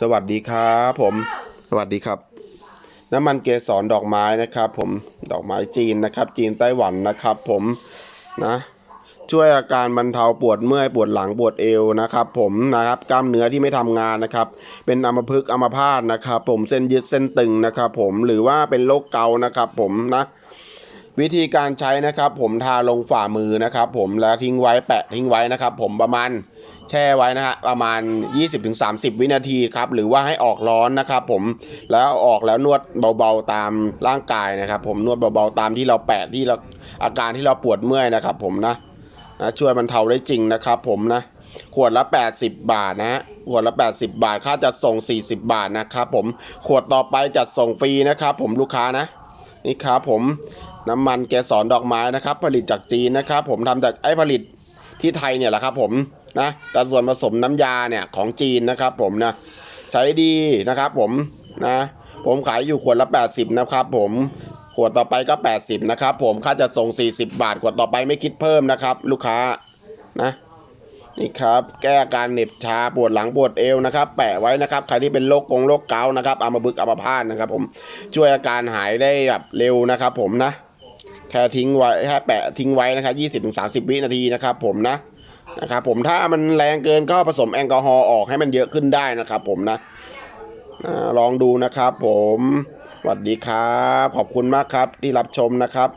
สวัสดีครับผม สวัสดีครับ น้ำมันเกสรดอกไม้นะครับผม ดอกไม้จีนนะครับ จีนไต้หวันนะครับ ผมนะช่วยอาการบรรเทาปวดเมื่อยปวดหลังปวดเอวนะครับ ผมนะครับกล้ามเนื้อที่ไม่ทำงานนะครับ เป็นอัมพฤกษ์อัมพาตนะครับ ผมเส้นยืดเส้นตึงนะครับ ผมหรือว่าเป็นโรคเกาต์นะครับ ผมนะ วิธีการใช้นะครับผมทาลงฝ่ามือนะครับผมแล้วทิ้งไว้แปะทิ้งไว้นะครับผมประมาณแช่ไว้นะฮะประมาณ 20-30 วินาทีครับหรือว่าให้ออกร้อนนะครับผมแล้วอออกแล้วนวดเบาๆตามร่างกายนะครับ ผมนวดเบาๆตามที่เราแปะที่เราอาการที่เราปวดเมื่อยนะครับ ผมนะนะช่วยบรรเทาได้จริงนะครับ ผมนะขวดละ 80 บาทนะฮะขวดละ 80 บาทค่าจัดส่ง 40 บาทนะครับผมขวดต่อไปจัดส่งฟรีนะครับ ผมลูกค้านะนี่ครับผม น้ำมันเกสรดอกไม้นะครับ ผลิตจากจีนนะครับ ผมทำจากไอ้ผลิตที่ไทยเนี่ยแหละครับผมนะแต่ส่วนผสมน้ำยาเนี่ยของจีนนะครับ ผมนะใช้ดีนะครับผมนะผมขายอยู่ขวดละ 80 นะครับ ผมขวดต่อไปก็ 80 นะครับ ผมค่าจะส่ง 40 บาทขวดต่อไปไม่คิดเพิ่มนะครับ ลูกค้านะนี่ครับแก้อาการเหน็บชาปวดหลังปวดเอวนะครับ แปะไว้นะครับใครที่เป็นโรคกงโรคเกาต์นะครับอัมพฤกษ์อัมาพาตนะครับ ผมช่วยอาการหายได้แบบเร็วนะครับ ผมนะ แค่ทิ้งไว้แค่แปะทิ้งไว้นะครับยี่สิบถึงสามสิบวินาทีนะครับผมนะนะครับผมถ้ามันแรงเกินก็ผสมแอลกอฮอล์ออกให้มันเยอะขึ้นได้นะครับผมนะอลองดูนะครับผมสวัสดีครับ ขอบคุณมากครับที่รับชมนะครับ